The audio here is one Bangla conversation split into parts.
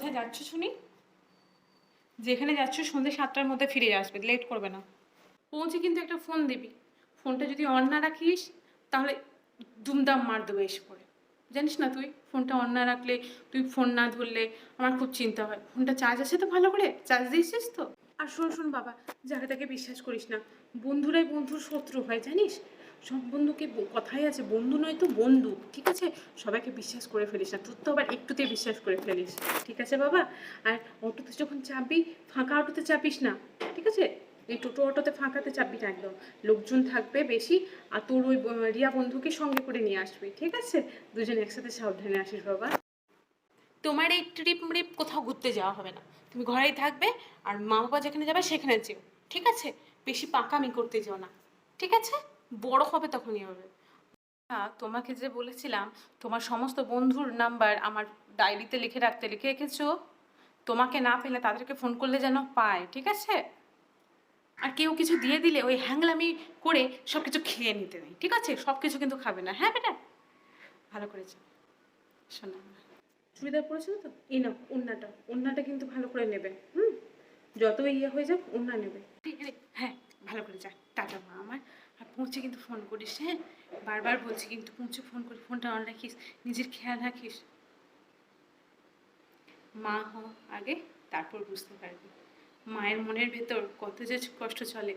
কোথায় যাচ্ছ শুনি? যেখানে যাচ্ছ সন্ধ্যে সাতটার মধ্যে ফিরে আসবে, লেট করবে না। পৌঁছে কিন্তু একটা ফোন দিবি। ফোনটা যদি অন না রাখিস, তাহলে দুমদাম মার দেবে এসে পড়ে। জানিস না তুই, ফোনটা অন না রাখলে, তুই ফোন না ধরলে আমার খুব চিন্তা হয়। ফোনটা চার্জ আছে তো ভালো করে? চার্জ দিয়েছিস তো? আর শোন শোন বাবা, যাকে তাকে বিশ্বাস করিস না, বন্ধুরাই বন্ধুর শত্রু হয়, জানিস? সব বন্ধুকে কথাই আছে, বন্ধু নয় তো বন্ধু, ঠিক আছে? সবাইকে বিশ্বাস করে ফেলিস না, তোর তো আবার একটুতে বিশ্বাস করে ফেলিস, ঠিক আছে বাবা? আর অটোতে যখন চাপবি, ফাঁকা অটোতে চাপিস না, ঠিক আছে? এই টোটো অটোতে ফাঁকাতে চাপবি না একদম, লোকজন থাকবে বেশি, আর তোর ওই রিয়া বন্ধুকে সঙ্গে করে নিয়ে আসবি, ঠিক আছে? দুজন একসাথে সাবধানে আসিস বাবা। তোমার এই ট্রিপ মৃপ কোথাও ঘুরতে যাওয়া হবে না, তুমি ঘরেই থাকবে, আর মা বাবা যেখানে যাবে সেখানে যেও, ঠিক আছে? বেশি পাকামি করতে যেও না, ঠিক আছে? বড় হবে তখনই হবে। হ্যাঁ তোমাকে যে বলেছিলাম, তোমার সমস্ত বন্ধুর নাম্বার আমার ডায়েরিতে লিখে রাখতে লিখে রেখেছো। তোমাকে না পেলে তাদেরকে ফোন করলে যেন পায়, ঠিক আছে? আর কেউ কিছু দিয়ে দিলে ওই হ্যাংলামি করে সব কিছু খেয়ে নিতে নেই, ঠিক আছে? সব কিছু কিন্তু খাবে না হ্যাঁ বেটা? ভালো করেছে। শোনা চুড়িদার পরেছিল তো? এই না ওন্নাটা ওন্নাটা কিন্তু ভালো করে নেবে, হুম? যত ইয়ে হয়ে যাক ওন্না নেবে। হ্যাঁ ভালো করে যা টাটা মা আমার আর পৌঁছে কিন্তু ফোন করিস হ্যাঁ? বারবার বলছি, কিন্তু পৌঁছে ফোন করি, ফোনটা অন রাখিস, নিজের খেয়াল রাখিস। মা হ, আগে, তারপর বুঝতে পারবি। মায়ের মনের ভেতর কত যে কষ্ট চলে,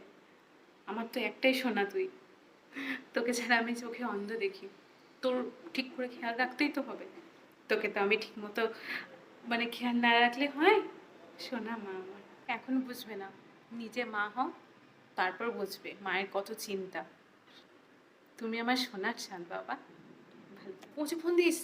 আমার তো একটাই শোনা তুই। তোকে ছাড়া আমি চোখে অন্ধ দেখি। তোর ঠিক করে খেয়াল রাখতেই তো হবে। তোকে তো আমি ঠিক মতো মানে খেয়াল না রাখলে হয়? শোনা মা আমার, এখন বুঝবে না। নিজে মা হও তারপর বুঝবে, মায়ের কত চিন্তা। তুমি আমার সোনার শান বাবা। ভালো পৌঁছে ফোন দিস।